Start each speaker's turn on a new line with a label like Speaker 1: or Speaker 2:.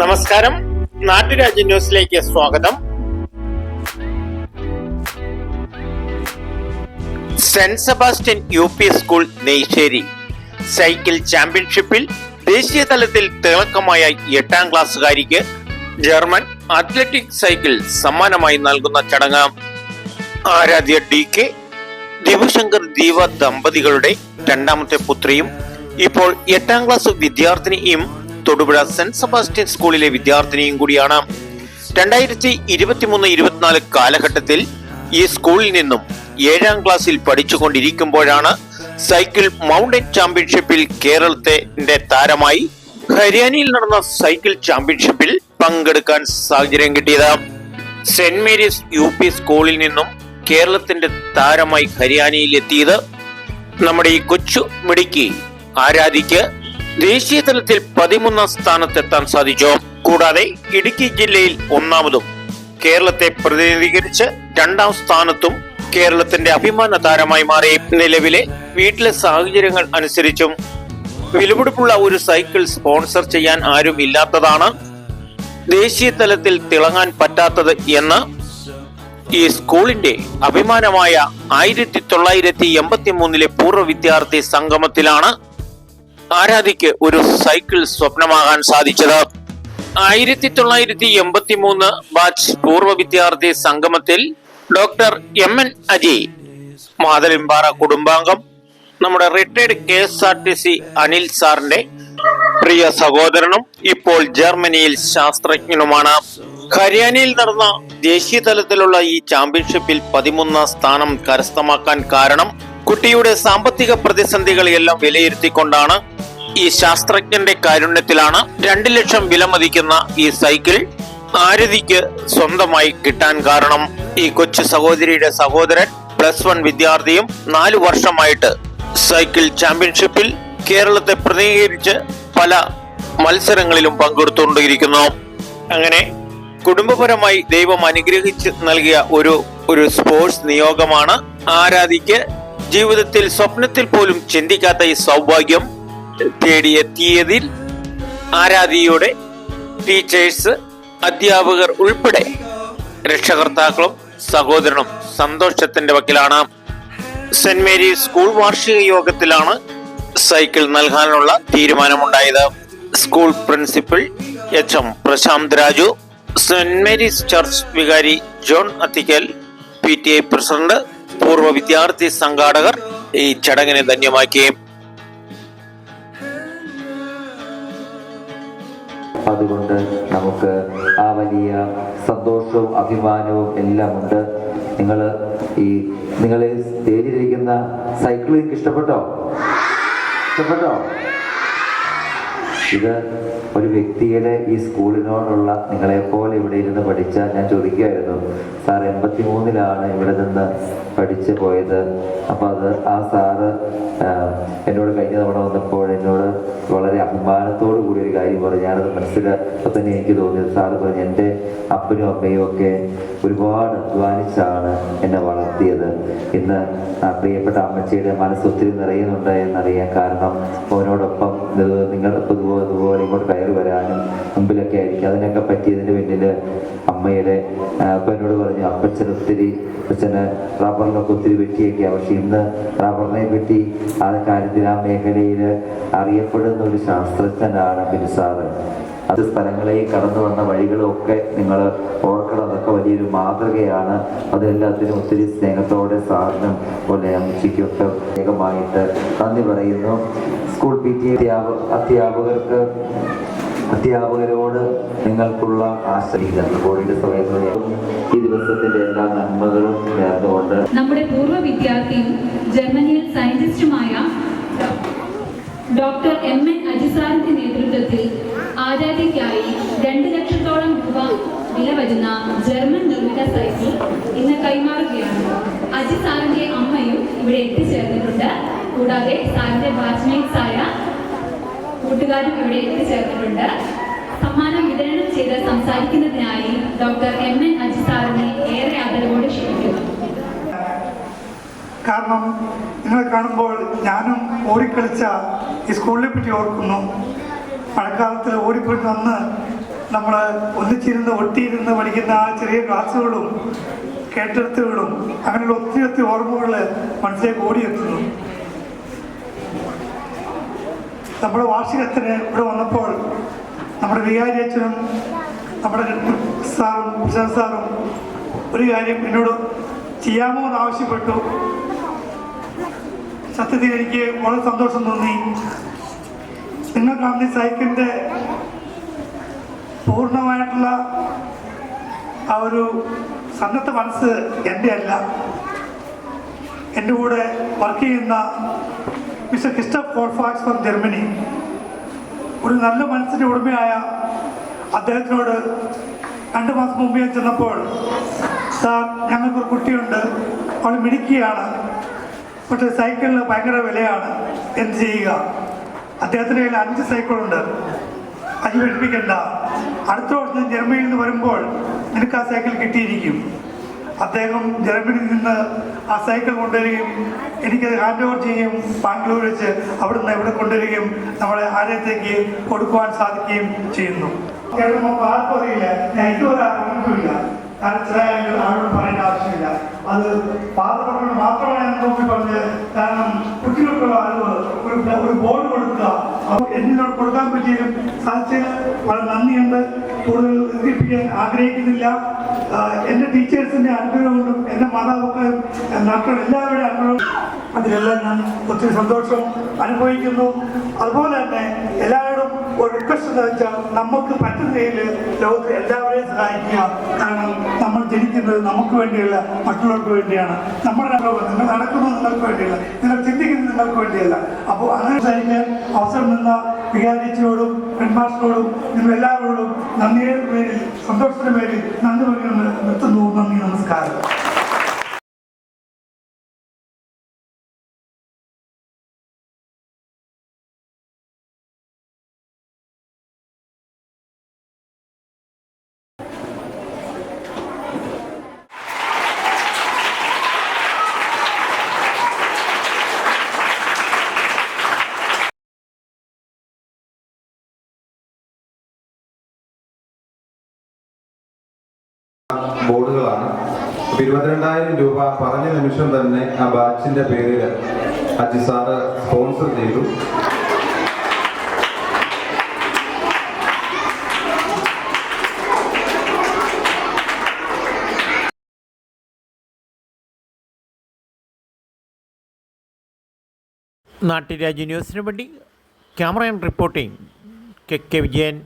Speaker 1: നമസ്കാരം. നാട്ടുരാജ്യ ന്യൂസിലേക്ക് സ്വാഗതം. Saint Sebastian U P school Neyssery cycle ചാമ്പ്യൻഷിപ്പിൽ ദേശീയ തലത്തിൽ തിളക്കമായ എട്ടാം ക്ലാസ്സുകാരിക്ക് ജർമ്മൻ അത്ലറ്റിക് സൈക്കിൾ സമ്മാനമായി നൽകുന്ന ചടങ്ങ്. ആരാധ്യ ഡി കെ ദിവശങ്കർ ദീവ ദമ്പതികളുടെ രണ്ടാമത്തെ പുത്രിയും ഇപ്പോൾ എട്ടാം ക്ലാസ് വിദ്യാർത്ഥിനിയും തൊടുപുഴ സെന്റ് സെബാസ്റ്റ്യൻ സ്കൂളിലെ വിദ്യാർത്ഥിനിയും കൂടിയാണ്. രണ്ടായിരത്തി ഇരുപത്തിമൂന്ന് ഇരുപത്തിനാല് കാലഘട്ടത്തിൽ ഈ സ്കൂളിൽ നിന്നും ഏഴാം ക്ലാസ്സിൽ പഠിച്ചുകൊണ്ടിരിക്കുമ്പോഴാണ് സൈക്കിൾ മൗണ്ടൻ ചാമ്പ്യൻഷിപ്പിൽ കേരളത്തിന്റെ താരമായി ഹരിയാനയിൽ നടന്ന സൈക്കിൾ ചാമ്പ്യൻഷിപ്പിൽ പങ്കെടുക്കാൻ സാഹചര്യം കിട്ടിയത്. സെന്റ് മേരീസ് യു പി സ്കൂളിൽ നിന്നും കേരളത്തിന്റെ താരമായി ഹരിയാനയിൽ എത്തിയത് നമ്മുടെ ഈ കൊച്ചു മിടുക്കി ആരാധിക്ക് ദേശീയ തലത്തിൽ പതിമൂന്നാം സ്ഥാനത്തെത്താൻ സാധിച്ചു? കൂടാതെ ഇടുക്കി ജില്ലയിൽ ഒന്നാമതും. കേരളത്തെ പ്രതിനിധീകരിച്ച് രണ്ടാം സ്ഥാനത്തും കേരളത്തിന്റെ അഭിമാന താരമായി മാറി. നിലവിലെ വീട്ടിലെ സാഹചര്യങ്ങൾ അനുസരിച്ചും വിലപിടിപ്പുള്ള ഒരു സൈക്കിൾ സ്പോൺസർ ചെയ്യാൻ ആരും ഇല്ലാത്തതാണ് ദേശീയ തലത്തിൽ തിളങ്ങാൻ പറ്റാത്തത് എന്ന് ഈ സ്കൂളിന്റെ അഭിമാനമായ ആയിരത്തി തൊള്ളായിരത്തി എൺപത്തി മൂന്നിലെ പൂർവ വിദ്യാർത്ഥി സംഗമത്തിലാണ് ആരാധിക്ക് ഒരു സൈക്കിൾ സ്വപ്നമാകാൻ സാധിച്ചത്? ആയിരത്തി തൊള്ളായിരത്തി എൺപത്തി മൂന്ന് ബാച്ച് പൂർവ വിദ്യാർത്ഥി സംഗമത്തിൽ doctor M N Ajay Mathalimpara കുടുംബാംഗം നമ്മുടെ retired K S R T C Anil സാറിന്റെ പ്രിയ സഹോദരനും ഇപ്പോൾ ജർമ്മനിയിൽ ശാസ്ത്രജ്ഞനുമാണ്. ഹരിയാനയിൽ നടന്ന ദേശീയ തലത്തിലുള്ള ഈ ചാമ്പ്യൻഷിപ്പിൽ പതിമൂന്നാം സ്ഥാനം കരസ്ഥമാക്കാൻ കാരണം കുട്ടിയുടെ സാമ്പത്തിക പ്രതിസന്ധികളെല്ലാം വിലയിരുത്തിക്കൊണ്ടാണ് ഈ ശാസ്ത്രജ്ഞന്റെ കാരുണ്യത്തിലാണ് രണ്ട് ലക്ഷം വിലമതിക്കുന്ന ഈ സൈക്കിൾ ആരതിക്ക് സ്വന്തമായി കിട്ടാൻ കാരണം. ഈ കൊച്ചു സഹോദരിയുടെ സഹോദരൻ പ്ലസ് വൺ വിദ്യാർത്ഥിയും നാലു വർഷമായിട്ട് സൈക്കിൾ ചാമ്പ്യൻഷിപ്പിൽ കേരളത്തെ പ്രതിനിധീകരിച്ച് പല മത്സരങ്ങളിലും പങ്കെടുത്തുകൊണ്ടിരിക്കുന്നു. അങ്ങനെ കുടുംബപരമായി ദൈവം അനുഗ്രഹിച്ച് നൽകിയ ഒരു ഒരു സ്പോർട്സ് നിയോഗമാണ് ആരാധിക്ക് ജീവിതത്തിൽ സ്വപ്നത്തിൽ പോലും ചിന്തിക്കാത്ത ഈ സൗഭാഗ്യം. തേടിയെത്തിയതിൽ ആരാധിയുടെ ടീച്ചേഴ്സ് അധ്യാപകർ ഉൾപ്പെടെ രക്ഷകർത്താക്കളും സഹോദരനും സന്തോഷത്തിന്റെ വക്കിലാണ്. സെന്റ് മേരി സ്കൂൾ വാർഷിക യോഗത്തിലാണ് സൈക്കിൾ നൽകാനുള്ള തീരുമാനമുണ്ടായത്. School principal H M Prashanth Raju saint Mary's church വികാരി John Athikkal P T I president പൂർവ വിദ്യാർത്ഥി സംഘാടകർ ഈ ചടങ്ങിനെ ധന്യമാക്കി.
Speaker 2: അതുകൊണ്ട് നമുക്ക് ആ വലിയ സന്തോഷവും അഭിമാനവും എല്ലാം ഉണ്ട് നിങ്ങൾ ഈ നിങ്ങളെ സ്റ്റേജിലിരിക്കുന്ന സൈക്കിൾ നിങ്ങൾക്ക് ഇഷ്ടപ്പെട്ടോ? ഇഷ്ടപ്പെട്ടോ? ഇത് ഒരു വ്യക്തിയുടെ ഈ സ്കൂളിനോടുള്ള നിങ്ങളെപ്പോലെ ഇവിടെ ഇരുന്ന് പഠിച്ച ഞാൻ ചോദിക്കുമായിരുന്നു സാർ എൺപത്തി മൂന്നിലാണ് ഇവിടെ നിന്ന് പഠിച്ചു പോയത്? അപ്പോൾ അത് ആ സാറ് എന്നോട് കഴിഞ്ഞ തവണ വന്നപ്പോൾ എന്നോട് വളരെ അഭിമാനത്തോടു കൂടി ഒരു കാര്യം പറഞ്ഞു. ഞാനത് മനസ്സിലാക്കി തന്നെ എനിക്ക് തോന്നിയത് സാറ് പറഞ്ഞു എന്റെ അപ്പനും അമ്മയും ഒക്കെ ഒരുപാട് അധ്വാനിച്ചാണ് എന്നെ വളർത്തിയത്. ഇന്ന് പ്രിയപ്പെട്ട അമ്മച്ചിയുടെ മനസ്സ് ഒത്തിരി നിറയുന്നുണ്ട് എന്നറിയാൻ കാരണം അവനോടൊപ്പം ഇത് ഇതുപോലെ ഇങ്ങോട്ട് കയറി വരാനും മുമ്പിലൊക്കെ ആയിരിക്കും. അതിനൊക്കെ പറ്റിയതിന് പിന്നിൽ അമ്മയുടെ അപ്പനോട് പറഞ്ഞു അപ്പച്ചൻ ഒത്തിരി അപ്പച്ചന് റബ്ബറിനൊക്കെ ഒത്തിരി വെട്ടിയൊക്കെയാണ് പക്ഷെ ഇന്ന് റബ്ബറിനെ പറ്റി ആ കാര്യത്തിൽ ആ മേഖലയിൽ അറിയപ്പെടുന്ന ഒരു ശാസ്ത്രജ്ഞനാണ് ബിൻസാറ്. അത് സ്ഥലങ്ങളെയും കടന്നു വന്ന വഴികളും ഒക്കെ നിങ്ങൾ ഓർക്കണം. അതൊക്കെ വലിയൊരു മാതൃകയാണ്. അതെല്ലാത്തിനും ഒത്തിരി സ്നേഹത്തോടെ സാറിനും പോലെ അമ്മച്ചിക്കൊക്കെ വേഗമായിട്ട് നന്ദി പറയുന്നു. സ്കൂൾ പി ടി അധ്യാപകർക്ക് അധ്യാപകരോട് നിങ്ങൾക്കുള്ള സമയത്ത് ഈ ദിവസത്തിന്റെ എല്ലാ നന്മകളും ചേർന്നുകൊണ്ട്
Speaker 3: നമ്മുടെ പൂർവ വിദ്യാർത്ഥിയും ജർമ്മനിയിൽ സയന്റിസ്റ്റുമായ ഡോക്ടർ എം എൻ അജിസാറിന്റെ നേതൃത്വത്തിൽ ആരാധ്യയ്ക്കായി രണ്ട് ലക്ഷത്തോളം രൂപ വില വരുന്ന ജർമ്മൻ നിർമ്മിത സൈക്കിൾ ഇന്ന് കൈമാറുകയാണ്. അജിസാറിന്റെ അമ്മയും ഇവിടെ എത്തിച്ചേർന്നിട്ടുണ്ട്. കൂടാതെ സാറിന്റെ ബാച്ച്മേറ്റ്സ് ആയ കൂട്ടുകാരും ഇവിടെ എത്തിച്ചേർന്നിട്ടുണ്ട് സമ്മാനം വിതരണം ചെയ്ത് സംസാരിക്കുന്നതിനായി ഡോക്ടർ എം എൻ അജി സാറിനെ ഏറെ ആദരവോടെ ക്ഷണിക്കുന്നു.
Speaker 4: കാരണം നിങ്ങളെ കാണുമ്പോൾ ഞാനും ഓടിക്കളിച്ച ഈ സ്കൂളിനെ പറ്റി ഓർക്കുന്നു. മഴക്കാലത്തിൽ ഓടിപ്പോയിട്ട് വന്ന് നമ്മൾ ഒന്നിച്ചിരുന്ന് ഒട്ടിയിരുന്ന് പഠിക്കുന്ന ആ ചെറിയ ക്ലാസ്സുകളും കേട്ടെടുത്തുകളും അങ്ങനെയുള്ള ഒത്തിരി ഒത്തിരി ഓർമ്മകൾ മനസ്സിലേക്ക് ഓടിയെത്തുന്നു. നമ്മുടെ വാർഷികത്തിന് ഇവിടെ വന്നപ്പോൾ നമ്മുടെ വികാരി അച്ഛനും നമ്മുടെ സാറും പ്രശാന്ത് സാറും ഒരു കാര്യം എന്നോട് ചെയ്യാമോ എന്ന് ആവശ്യപ്പെട്ടു. സത്യത്തിൽ എനിക്ക് വളരെ സന്തോഷം തോന്നി. നിങ്ങൾ ഗാന്ധി സൈക്കിളിന്റെ പൂർണമായിട്ടുള്ള ആ ഒരു സന്നദ്ധ മനസ്സ് എന്റെ അല്ല എന്റെ കൂടെ വർക്ക് ചെയ്യുന്ന mister Christoph Colfax from Germany ഒരു നല്ല മനസ്സിന്റെ ഉടമയായ അദ്ദേഹത്തിനോട് രണ്ട് മാസം മുമ്പ് ഞാൻ ചെന്നപ്പോൾ സാർ ഞങ്ങൾക്കൊരു കുട്ടിയുണ്ട്. അവൾ മിടിക്കുകയാണ് പക്ഷേ സൈക്കിളിന് ഭയങ്കര വിലയാണ്. എന്ത് ചെയ്യുക? അദ്ദേഹത്തിന്റെ കയ്യിൽ അഞ്ച് സൈക്കിളുണ്ട്. അത് പഠിപ്പിക്കണ്ട അടുത്ത വർഷം ജർമ്മനിയിൽ നിന്ന് വരുമ്പോൾ നിനക്ക് ആ സൈക്കിൾ കിട്ടിയിരിക്കും. അദ്ദേഹം ജർമ്മനിയിൽ നിന്ന് ആ സൈക്കിൾ കൊണ്ടുവരികയും എനിക്കത് ഹാൻഡ് ഓവർ ചെയ്യുകയും ബാംഗ്ലൂർ വെച്ച് അവിടുന്ന് ഇവിടെ കൊണ്ടുവരികയും നമ്മളെ ആലയത്തേക്ക് കൊടുക്കുവാൻ സാധിക്കുകയും ചെയ്യുന്നു. അറിയില്ല. ഞാൻ ഇതുവരെ അറിഞ്ഞിട്ടില്ല കാരണം ചില പറയേണ്ട ആവശ്യമില്ല. അത് പാതപ്പെട്ടവർ മാത്രമാണ് ഞാൻ നോക്കി പറഞ്ഞത് കാരണം കുട്ടികൾക്കുള്ള അറിവ് ഒരു ബോർഡ് കൊടുക്കുക. അപ്പോൾ എന്നിനോട് കൊടുക്കാൻ പറ്റിയാലും സാധിച്ചതിൽ വളരെ നന്ദിയുണ്ട്. കൂടുതൽ ദീർഘിപ്പിക്കാൻ ആഗ്രഹിക്കുന്നില്ല. എന്റെ ടീച്ചേഴ്സിന്റെ അനുഗ്രഹം കൊണ്ടും എന്റെ മാതാപിതാക്കളും നാട്ടിലുള്ള എല്ലാവരുടെ അനുഗ്രഹം അതിലെല്ലാം ഞാൻ ഒത്തിരി സന്തോഷം അനുഭവിക്കുന്നു. അതുപോലെ തന്നെ എല്ലാവരോടും ഒരു റിക്വസ്റ്റ് എന്ന് വെച്ചാൽ നമുക്ക് പറ്റുന്നതിൽ ലോകത്ത് എല്ലാവരെയും സഹായിക്കുക. കാരണം നമ്മൾ ജനിക്കുന്നത് നമുക്ക് വേണ്ടിയല്ല മറ്റുള്ളവർക്ക് വേണ്ടിയാണ്. നമ്മുടെ ലോകം നിങ്ങൾ നടക്കുന്നത് നിങ്ങൾക്ക് വേണ്ടിയല്ല നിങ്ങൾ ചിന്തിക്കുന്നത് നിങ്ങൾക്ക് വേണ്ടിയല്ല. അപ്പോൾ അങ്ങനെ സഹിക്കാൻ അവസരം നിന്ന വികാരിച്ചോടും ഹെഡ്മാസ്റ്ററോടും നിങ്ങൾ എല്ലാവരോടും നന്ദിയുടെ പേരിൽ സന്തോഷത്തിന്റെ പേരിൽ നന്ദി പറയുന്നത് നിർത്തുന്നു. നന്ദി നമസ്കാരം.
Speaker 5: ബോർഡുകളാണ്. അപ്പൊ ഇരുപത്തിരണ്ടായിരം രൂപ പറഞ്ഞ നിമിഷം തന്നെ ആ ബാച്ചിന്റെ പേരിൽ അജി സാറ് സ്പോൺസർ ചെയ്തു.
Speaker 1: നാട്ടുരാജ്യ ന്യൂസിന് വേണ്ടി camera and reporting K K Vijayan